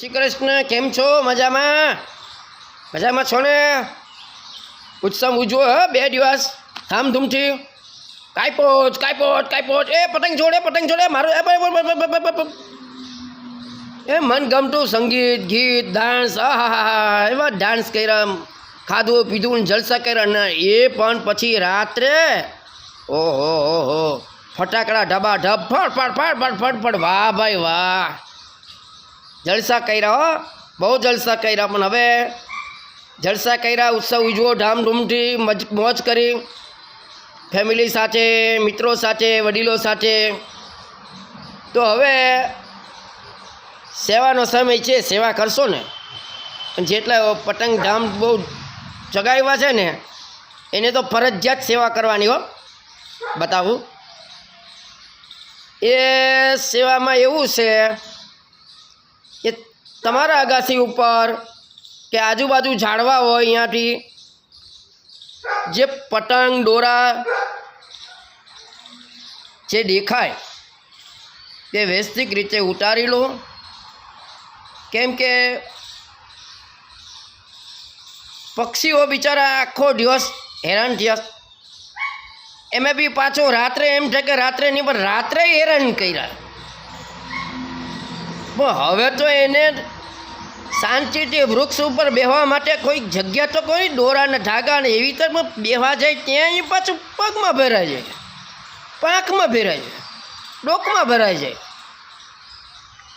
શ્રી કૃષ્ણ કેમ છો? મજામાં? મજામાં છો ને? ઉત્સવ ઉજવો, હ, બે દિવસ. ધામધૂમથી. કાયપોચ કાયપોચ કાયપોચ. એ, પતંગ જોડે પતંગ જોડે. મારું, એ મનગમતું સંગીત, ગીત, ડાન્સ. આહાહા એવા ડાન્સ કર્યા. ખાધું, પીધું જલસા કર્યા. ને એ પણ પછી રાત્રે ઓહો હો ફટાકડા ઢબા ઢબ ફટ ફટ ફટ ફટ ફટ ફટ. વાહ, ભાઈ, વાહ. જલસા કર્યા હો, બહુ જલસા કર્યા પણ હવે. જલસા કર્યા, ઉત્સવ ઉજવો ધામધૂમથી મજ કરી. ફેમિલી સાથે, મિત્રો સાથે, વડીલો સાથે. તો હવે સેવાનો સમય છે, સેવા કરશો ને. જેટલા પતંગ ધામ બહુ ચગાવ્યા છે ને, એને તો ફરજિયાત સેવા કરવાની હો. બતાવું. એ સેવામાં એવું છે કે તમારા અગાસી ઉપર કે આજુબાજુ ઝાડવા હોય અહીંયાથી, જે પતંગ દોરા જે દેખાય, તે વ્યવસ્થિત રીતે ઉતારી લો. કેમ કે પક્ષીઓ બિચારા આખો દિવસ હેરાન થયા. એમાં બી પાછો રાત્રે એમ છે કે રાત્રે નહીં, પણ રાત્રે હેરાન કર્યા. પણ હવે તો એને શાંતિથી વૃક્ષ ઉપર બેહવા માટે કોઈ જગ્યા તો કોઈ દોરા ને ધાગા ને એવી તો બેહવા જાય ત્યાં એ પાછું પગમાં ભરાઈ જાય. પાંખમાં ભરાઈ જાય. ડોકમાં ભરાઈ જાય.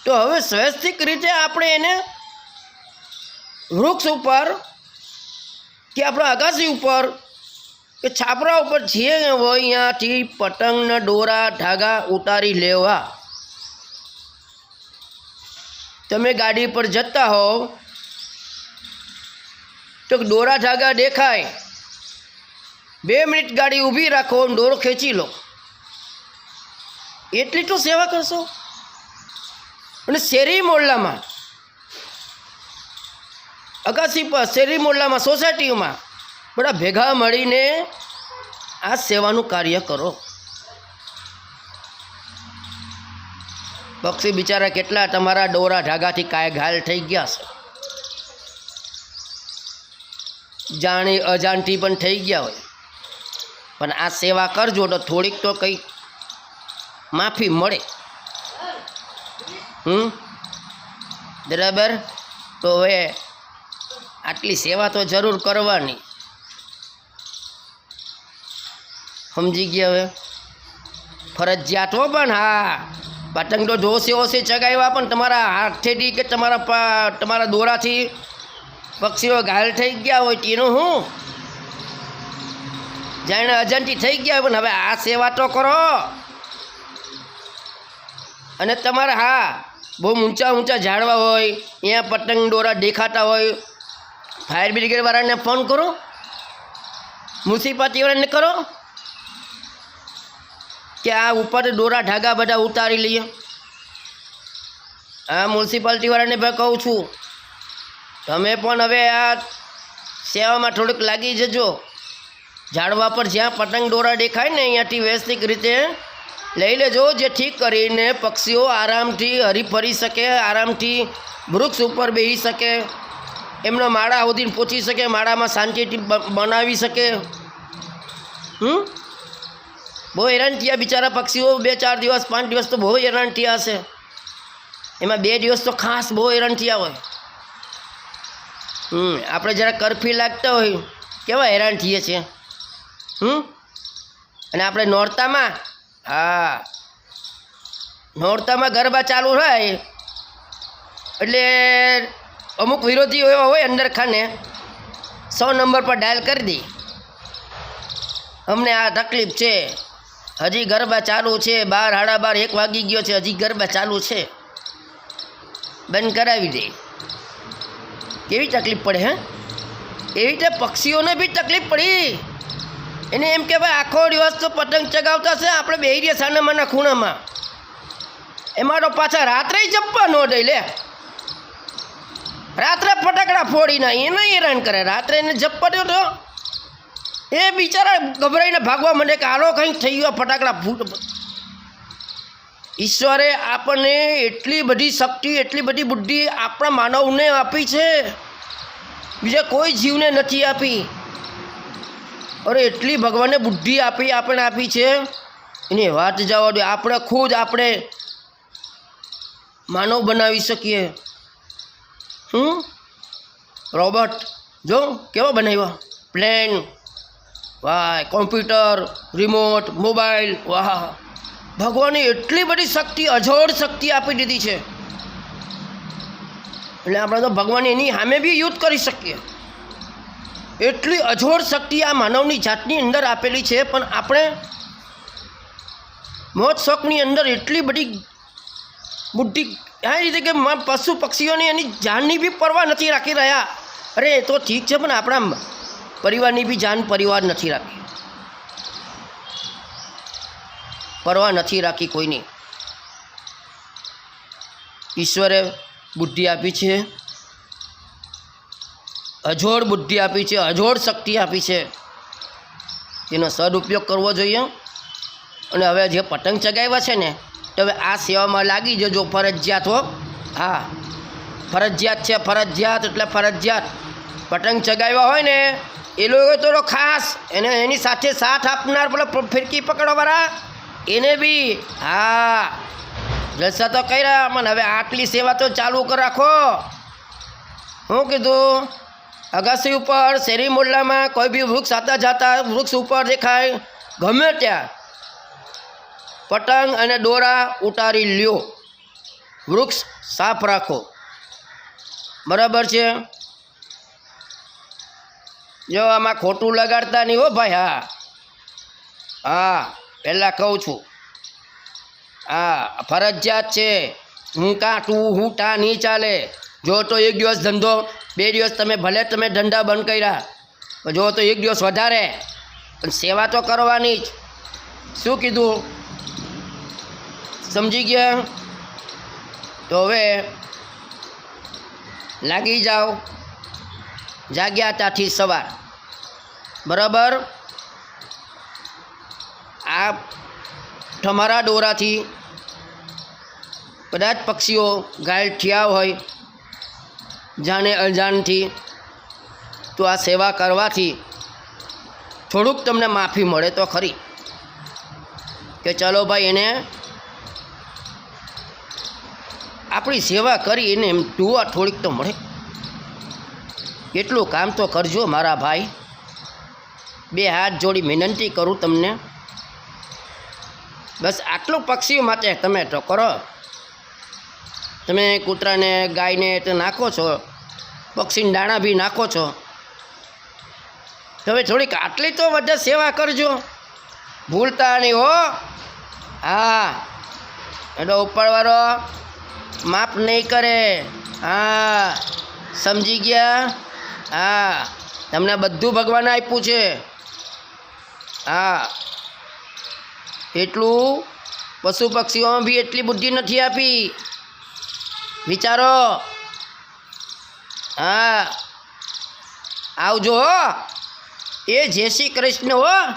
તો હવે સ્વૈસ્થિક રીતે આપણે એને વૃક્ષ ઉપર કે આપણા અગાસી ઉપર કે છાપરા ઉપર જે હોય અહીંયાથી પતંગના દોરા ધાગા ઉતારી લેવા. તમે ગાડી પર જતા હોવ, તો દોરા ધાગા દેખાય. બે મિનિટ ગાડી ઊભી રાખો દોરો ખેંચી લો. એટલી તો સેવા કરશો? અને શેરી મોહલ્લામાં અગાસી પર શેરી મોહલ્લામાં સોસાયટીમાં બધા ભેગા મળીને આ સેવાનું કાર્ય કરો. પક્ષી બિચારા કેટલા તમારા દોરા ઢાગાથી કાય ઘાયલ થઈ ગયા છે. જાણી અજાણથી પણ થઈ ગયા હોય. પણ આ સેવા કરજો તો થોડીક તો કંઈક માફી મળે. હમ? બરાબર? તો હવે આટલી સેવા તો જરૂર કરવાની. સમજી ગયા હવે? ફરજિયાત હો પણ હા. પતંગ તો જોશે ઓશે ચગાવ્યા પણ તમારા હાથેથી કે તમારા તમારા દોરાથી પક્ષીઓ ઘાયલ થઈ ગયા હોય તેનું શું જાણે અજંતી થઈ ગયા હોય, પણ હવે આ સેવા તો કરો. અને તમારે હા, બહુ ઊંચા ઊંચા ઝાડવા હોય, અહીંયા પતંગ દોરા દેખાતા હોય, ફાયર બ્રિગેડવાળાને ફોન કરો. મ્યુનિસિપાલિટીવાળાને કરો. કે આ ઉપર દોરા ધાગા બધા ઉતારી લઈએ. આ મ્યુનિસિપાલિટીવાળાને ભાઈ કહું છું, તમે પણ હવે આ સેવામાં થોડુંક લાગી જજો. ઝાડવા પર જ્યાં પતંગ દોરા દેખાય ને અહીંયાથી વ્યવસ્થિત રીતે લઈ લેજો, જેથી કરીને પક્ષીઓ આરામથી હરીફરી શકે, આરામથી વૃક્ષ ઉપર બેસી શકે, એમનો માળા સુધી પહોંચી શકે, માળામાં શાંતિથી બનાવી શકે. હમ? બહુ હેરાન થયા બિચારા પક્ષીઓ, બે ચાર દિવસ, પાંચ દિવસ તો બહુ હેરાન થયા હશે. એમાં બે દિવસ તો ખાસ બહુ હેરાન થયા હોય. હમ, આપણે જરા કરફ્યુ લાગતા હોય, કેવા હેરાન થઈએ છીએ? હમ? અને આપણે નોરતામાં, હા. નોરતામાં ગરબા ચાલુ થાય, એટલે અમુક વિરોધીઓ એવા હોય અંદર ખાને, સો નંબર પર ડાયલ કરી દે. અમને આ તકલીફ છે. હજી ગરબા ચાલુ છે, બાર હાડા બાર એક વાગી ગયો છે, હજી ગરબા ચાલુ છે. બંધ કરાવી દે. કેવી તકલીફ પડે, હે? એવી રીતે પક્ષીઓને બી તકલીફ પડી. એને એમ કે ભાઈ, આખો દિવસ તો પતંગ ચગાવતા છે, આપણે બે રહ્યા સાનામાના ખૂણામાં. એમાં તો પાછા રાત્રે જપવા ન દઈ, લે. રાત્રે ફટાકડા ફોડી ના એને હેરાન કરે. રાત્રે એને જપ્પા દો તો એ બિચારા ગભરાઈને ભાગવા માંડે કે હાલો કંઈક થઈ ગયો ફટાકડા ફૂટ ઈશ્વરે આપણને એટલી બધી શક્તિ, એટલી બધી બુદ્ધિ આપણા માનવને આપી છે. બીજા કોઈ જીવને નથી આપી. અરે એટલી ભગવાને બુદ્ધિ આપી આપણે આપી છે. એની વાત જવા દે, આપણે ખુદ આપણે માનવ બનાવી શકીએ. હમ? રોબોટ, જો, કેવો બનાવ્યો? પ્લેન. વાહ કોમ્પ્યુટર રિમોટ મોબાઈલ વાહ. ભગવાને એટલી બધી શક્તિ, અજોડ શક્તિ આપી દીધી છે. એટલે આપણે તો ભગવાન એની સામે બી યુદ્ધ કરી શકીએ. એટલી અજોડ શક્તિ આ માનવની જાતની અંદર આપેલી છે, પણ આપણે મોજ શોખની અંદર એટલી બધી બુદ્ધિ, આ રીતે કે પશુ પક્ષીઓની એની જાનની બી પરવા નથી રાખી રહ્યા. અરે, એ તો ઠીક છે, પણ આપણા પરિવારની બી જાન પરિવાર નથી રાખી. પરવા નથી રાખી કોઈની. ઈશ્વરે બુદ્ધિ આપી છે. અજોડ બુદ્ધિ આપી છે, અજોડ શક્તિ આપી છે. તેનો સદુપયોગ કરવો જોઈએ. અને હવે જે પતંગ ચગાવ્યા છે ને, તો હવે આ સેવામાં લાગી જજો ફરજિયાત હો. હા, ફરજિયાત છે, ફરજિયાત એટલે ફરજિયાત. પતંગ ચગાવ્યા હોય ને એ લોકો તો ખાસ એને એની સાથે સાથ આપનાર પેલો ફિરકી પકડવાવાળા, એને બી, હા, જલસા તો કર્યા મને હવે આટલી સેવા તો ચાલુ રાખો. હું કીધું, અગાસી ઉપર શેરી મોહલ્લામાં કોઈ બી વૃક્ષ આતા જાતા વૃક્ષ ઉપર દેખાય, ગમે ત્યાં પતંગ અને દોરા ઉતારી લ્યો. વૃક્ષ સાફ રાખો. બરાબર છે? જો આમાં ખોટું લગાડતા નહીં હો ભાઈ, હા. હા, પહેલાં કહું છું. હા, ફરજિયાત છે. હું કાં તું હું ટા નહીં ચાલે. જો તો એક દિવસ ધંધો, બે દિવસ તમે ભલે તમે ધંધા બંધ કર્યા જો તો એક દિવસ વધારે. પણ સેવા તો કરવાની જ. શું કીધું? સમજી ગયા? તો હવે લાગી જાઓ. જાગ્યા ત્યાંથી સવાર. બરાબર? આ તમારા દોરાથી કદાચ પક્ષીઓ ઘાયલ થયા હોય, જાણે અજાણથી, તો આ સેવા કરવાથી થોડુંક તમને માફી મળે તો ખરી. કે ચાલો ભાઈ, એને આપણી સેવા કરી એને એમ દુઆ થોડીક તો મળે. એટલું કામ તો કરજો મારા ભાઈ. બે હાથ જોડી વિનંતી કરું તમને. બસ આટલું પક્ષીઓ માટે તમે તો કરો. તમે કૂતરાને, ગાયને નાખો છો. પક્ષીને દાણા બી નાખો છો. તમે થોડીક આટલી તો બધા સેવા કરજો. ભૂલતા નહીં હો. હા. એટલો ઉપરવાળો માફ નહીં કરે. હા. સમજી ગયા? હા, તમને બધું ભગવાને આપ્યું છે. હા. એટલું પશુ પક્ષીઓમાં બી એટલી બુદ્ધિ નથી આપી. વિચારો. હા. આવજો હો. એ જય શ્રી કૃષ્ણ હો.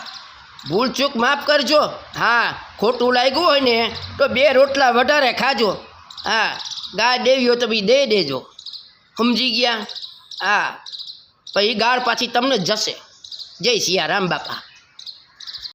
ભૂલચૂક માફ કરજો. હા, ખોટું લાગ્યું હોય ને, તો બે રોટલા વધારે ખાજો. હા ગાય દેવી હોય તો બી દે દેજો. સમજી ગયા? હા. પછી ગાળ પાછી તમને જશે. જય સિયારામ બાપા.